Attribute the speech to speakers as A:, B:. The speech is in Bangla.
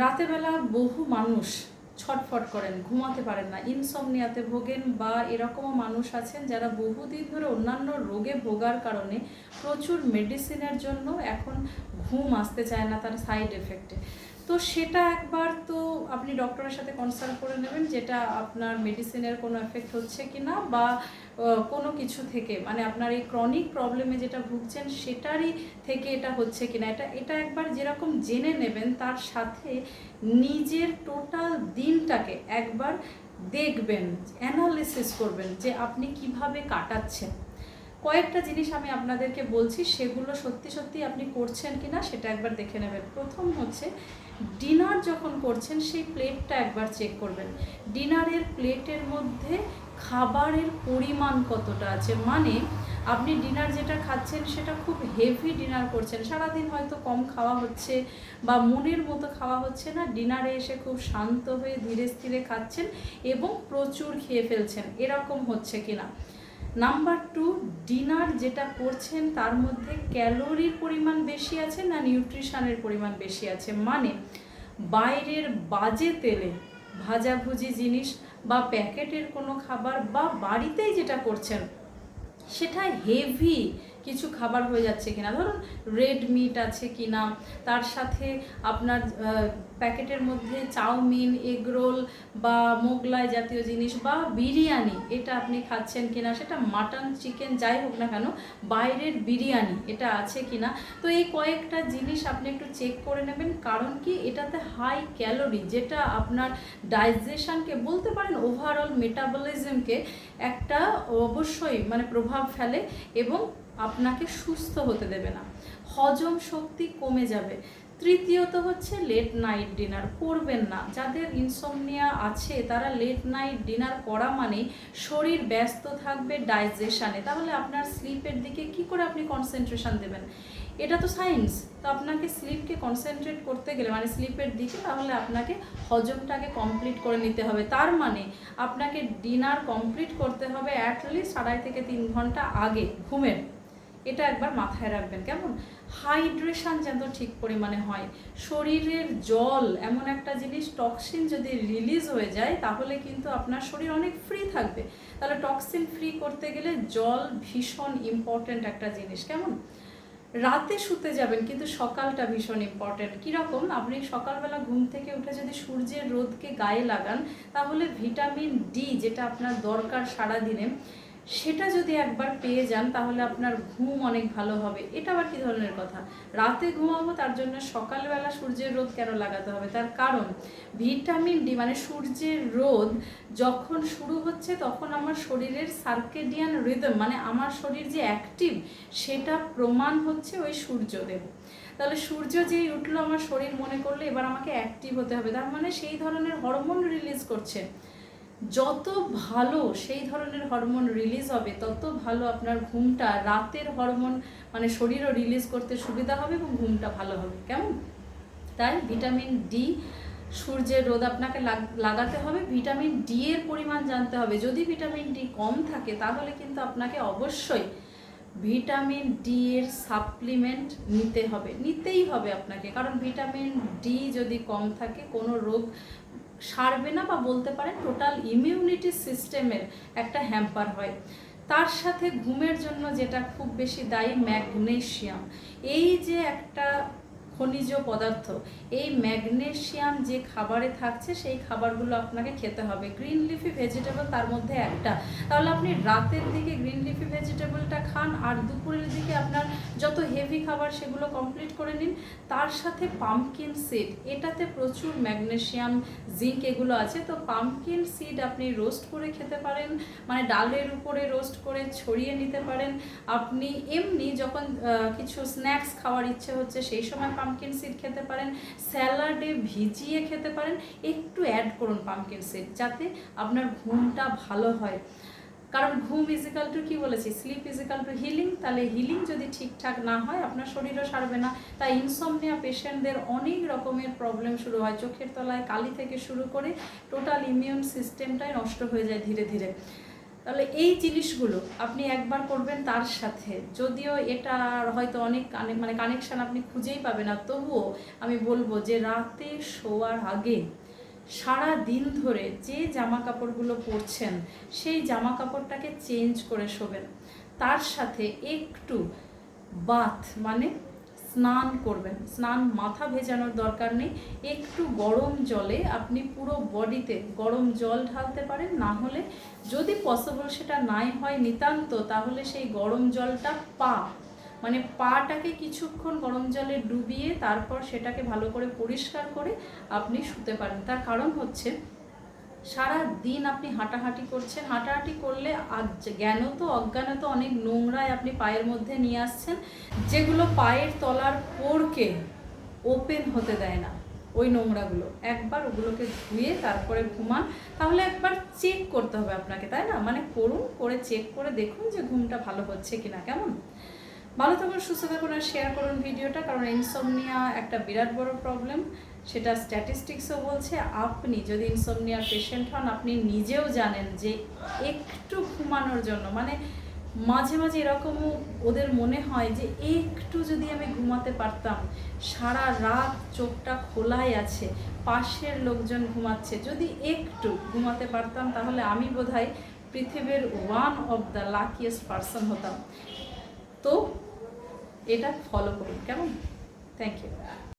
A: রাতেবেলা বহু মানুষ ছটফট করেন, ঘুমাতে পারেন না। ইনসমনিয়াতে ভোগেন বা এরকমও মানুষ আছেন যারা বহুদিন ধরে অন্যান্য রোগে ভোগার কারণে প্রচুর মেডিসিনের জন্য এখন ঘুম আসতে চায় না তার সাইড এফেক্টে তো সেটা একবার তো আপনি ডক্টরের সাথে কনসাল্ট করে নেবেন যেটা আপনার মেডিসিনের কোনো এফেক্ট হচ্ছে কি না বা কোনো কিছু থেকে। মানে আপনার এই ক্রনিক প্রবলেমে যেটা ভুগছেন সেটারই থেকে এটা হচ্ছে কি না এটা এটা একবার যেরকম জেনে নেবেন, তার সাথে নিজের টোটাল দিনটাকে একবার দেখবেন অ্যানালিসিস করবেন যে আপনি কীভাবে কাটাচ্ছেন। কয়েকটা জিনিস আমি আপনাদেরকে বলছি, সেগুলো সত্যি সত্যি আপনি করছেন কি না সেটা একবার দেখে নেবেন। প্রথম হচ্ছে, ডিনার যখন করছেন, সেই প্লেটটা একবার চেক করবেন। ডিনারের প্লেটের মধ্যে খাবারের পরিমাণ কতটা আছে? মানে আপনি ডিনার যেটা খাচ্ছেন, সেটা খুব হেভি ডিনার করছেন। সারাদিন হয়তো কম খাওয়া হচ্ছে বা মনের মতো খাওয়া হচ্ছে না, ডিনারে এসে খুব শান্ত হয়ে ধীরে স্থিরে খাচ্ছেন এবং প্রচুর খেয়ে ফেলছেন। এরকম হচ্ছে কিনা? নাম্বার টু ডিনার যেটা করছেন, তার মধ্যে ক্যালোরির পরিমাণ বেশি আছে না নিউট্রিশানের পরিমাণ বেশি আছে? মানে বাইরের বাজে তেলে ভাজাভুজি জিনিস বা প্যাকেটের কোনো খাবার বা বাড়িতেই যেটা করছেন, সেটা হেভি কিছু খাবার হয়ে যাচ্ছে কিনা। ধরুন রেড মিট আছে কিনা। তার সাথে আপনার প্যাকেটের মধ্যে চাউমিন এগরোল বা মোগলাই জাতীয় জিনিস বা বিরিয়ানি, এটা আপনি খাচ্ছেন কিনা, সেটা মাটন চিকেন যাই হোক না কেন, বাইরের বিরিয়ানি, এটা আছে কিনা। তো এই কয়েকটা জিনিস আপনি একটু চেক করে নেবেন, কারণ কি এটাতে হাই ক্যালোরি যেটা আপনার ডাইজেশনকে বলতে পারেন ওভারঅল মেটাবলিজমকে একটা অবশ্যই মানে প্রভাব ফেলে এবং আপনাকে সুস্থ হতে দেবে না। হজম শক্তি কমে যাবে। তৃতীয়ত হচ্ছে লেট নাইট ডিনার করবেন না। যাদের ইনসমনিয়া আছে, তারা লেট নাইট ডিনার করা মানে শরীর ব্যস্ত থাকবে ডাইজেশানে তাহলে আপনার স্লিপের দিকে কি করে আপনি কনসেন্ট্রেশন দেবেন? এটা তো সায়েন্স তো আপনাকে স্লিপকে কনসেন্ট্রেট করতে গেলে মানে স্লিপের দিকে, তাহলে আপনাকে হজমটাকে কমপ্লিট করে নিতে হবে। তার মানে আপনাকে ডিনার কমপ্লিট করতে হবে অ্যাটলিস্ট আড়াই থেকে তিন ঘণ্টা আগে, ঘুমের। এটা একবার মাথায় রাখবেন। কেমন? হাইড্রেশন যেন ঠিক পরিমাণে হয়। শরীরের জল এমন একটা জিনিস টক্সিন যদি রিলিজ হয়ে যায়, তাহলে কিন্তু আপনার শরীর অনেক ফ্রি থাকবে। তাহলে টক্সিন ফ্রি করতে গেলে জল ভীষণ ইম্পর্ট্যান্ট একটা জিনিস। কেমন? রাতে শুতে যাবেন, কিন্তু সকালটা ভীষণ ইম্পর্ট্যান্ট কীরকম? আপনি সকালবেলা ঘুম থেকে উঠে যদি সূর্যের রোদকে গায়ে লাগান, তাহলে ভিটামিন ডি যেটা আপনার দরকার সারাদিনে সেটা যদি একবার পেয়ে যান, তাহলে আপনার ঘুম অনেক ভালো হবে। এটা আবার কী ধরনের কথা? রাতে ঘুমাবো, তার জন্য সকালবেলা সূর্যের রোদ কেন লাগাতে হবে? তার কারণ, ভিটামিন ডি মানে সূর্যের রোদ যখন শুরু হচ্ছে, তখন আমার শরীরের সার্কেডিয়ান রিদম মানে আমার শরীর যে অ্যাক্টিভ, সেটা প্রমাণ হচ্ছে ওই সূর্যদেব। তাহলে সূর্য যেই উঠল, আমার শরীর মনে করলে, এবার আমাকে অ্যাক্টিভ হতে হবে। তার মানে সেই ধরনের হরমোন রিলিজ করছে। যত ভালো সেই ধরনের হরমোন রিলিজ হবে, তত ভালো আপনার ঘুমটা রাতের হরমোন মানে শরীরও রিলিজ করতে সুবিধা হবে এবং ঘুমটা ভালো হবে। কেমন? তাই ভিটামিন ডি সূর্যের রোদ আপনাকে লাগ- লাগাতে হবে। ভিটামিন ডি এর পরিমাণ জানতে হবে। যদি ভিটামিন ডি কম থাকে, তাহলে কিন্তু আপনাকে অবশ্যই ভিটামিন ডি এর সাপ্লিমেন্ট নিতে হবে। নিতেই হবে আপনাকে। কারণ ভিটামিন ডি যদি কম থাকে, কোনো রোগ সারবে না বা বলতে পারেন টোটাল ইমিউনিটি সিস্টেমের একটা হ্যাম্পার হয়। তার সাথে ঘুমের জন্য যেটা খুব বেশি দায়ী ম্যাগনেশিয়াম এই যে একটা খনিজ পদার্থ। এই ম্যাগনেশিয়াম যে খাবারে থাকছে, সেই খাবারগুলো আপনাকে খেতে হবে। গ্রিন লিফি ভেজিটেবল তার মধ্যে একটা। তাহলে আপনি রাতের দিকে গ্রিন লিফি ভেজিটেবলটা খান আর দুপুরের দিকে আপনার যত হেভি খাবার সেগুলো কমপ্লিট করে নিন। তার সাথে পাম্পকিন সিড। এটাতে প্রচুর ম্যাগনেশিয়াম, জিঙ্ক এগুলো আছে। তো পাম্পকিন সিড আপনি রোস্ট করে খেতে পারেন। মানে ডালের উপরে রোস্ট করে ছড়িয়ে নিতে পারেন। আপনি এমনি যখন কিছু স্ন্যাক্স খাওয়ার ইচ্ছে হচ্ছে, সেই সময় পাম্পকিন সিড খেতে পারেন স্যালাডে ভিজিয়ে খেতে পারেন, একটু অ্যাড করুন পাম্পকিন সিড যাতে আপনার ঘুমটা ভালো হয়। কারণ ঘুম ইজিক্যাল টু কী বলেছি? স্লিপ ইজিক্যাল টু হিলিং তাহলে হিলিং যদি ঠিকঠাক না হয়, আপনার শরীরও সারবে না। তাই ইনসমনিয়া পেশেন্টদের অনেক রকমের প্রবলেম শুরু হয়। চোখের তলায় কালি থেকে শুরু করে টোটাল ইমিউন সিস্টেমটাই নষ্ট হয়ে যায় ধীরে ধীরে। তাহলে এই জিনিসগুলো আপনি একবার করবেন তার সাথে। যদিও এটা হয়তো অনেক কানে মানে কানেকশান আপনি খুঁজেই পাবেন না, তবুও আমি বলব যে রাতে শোয়ার আগে সারা দিন ধরে যে জামা কাপড়গুলো পরছেন, সেই জামা কাপড়টাকে চেঞ্জ করে শোবেন। তার সাথে একটু বাথ মানে স্নান করবেন। স্নান মাথা ভেজানোর দরকার নেই। একটু গরম জলে আপনি পুরো বডিতে গরম জল ঢালতে পারেন। না হলে যদি পসিবল সেটা নাই হয় নিতান্ত, তাহলে সেই গরম জলটা পা মানে পাটাকে কিছুক্ষণ গরম জলে ডুবিয়ে তারপর সেটাকে ভালো করে পরিষ্কার করে আপনি শুতে পারেন। তার কারণ হচ্ছে সারা দিন আপনি হাঁটাহাঁটি করছেন। হাঁটাহাঁটি করলে জ্ঞানত অজ্ঞানত অনেক নোংরায় আপনি পায়ের মধ্যে নিয়ে আসছেন। যেগুলো পায়ের তলার পোড়কে ওপেন হতে দেয় না, ওই নোংরাগুলো। একবার ওগুলোকে ধুয়ে তারপরে ঘুমান। তাহলে একবার চেক করতে হবে আপনাকে, তাই না? মানে করুন, করে চেক করে দেখুন যে ঘুমটা ভালো হচ্ছে কিনা, কেমন? ভালো থাকুন, সুস্থ থাকুন আর শেয়ার করুন ভিডিওটা, কারণ ইনসোমনিয়া একটা বিরাট বড় প্রবলেম সেটা স্ট্যাটিস্টিক্সও বলছে, আপনি যদি ইনসোমনিয়ার পেশেন্ট হন, আপনি নিজেও জানেন যে একটু ঘুমানোর জন্য মানে মাঝে মাঝে এরকমও ওদের মনে হয় যে একটু যদি আমি ঘুমাতে পারতাম, সারা রাত চোখটা খোলাই আছে, পাশের লোকজন ঘুমাচ্ছে, যদি একটু ঘুমাতে পারতাম, তাহলে আমি বোধহয় পৃথিবীর one of the luckiest person হতাম। তো এটা ফলো করুন কেমন? Thank you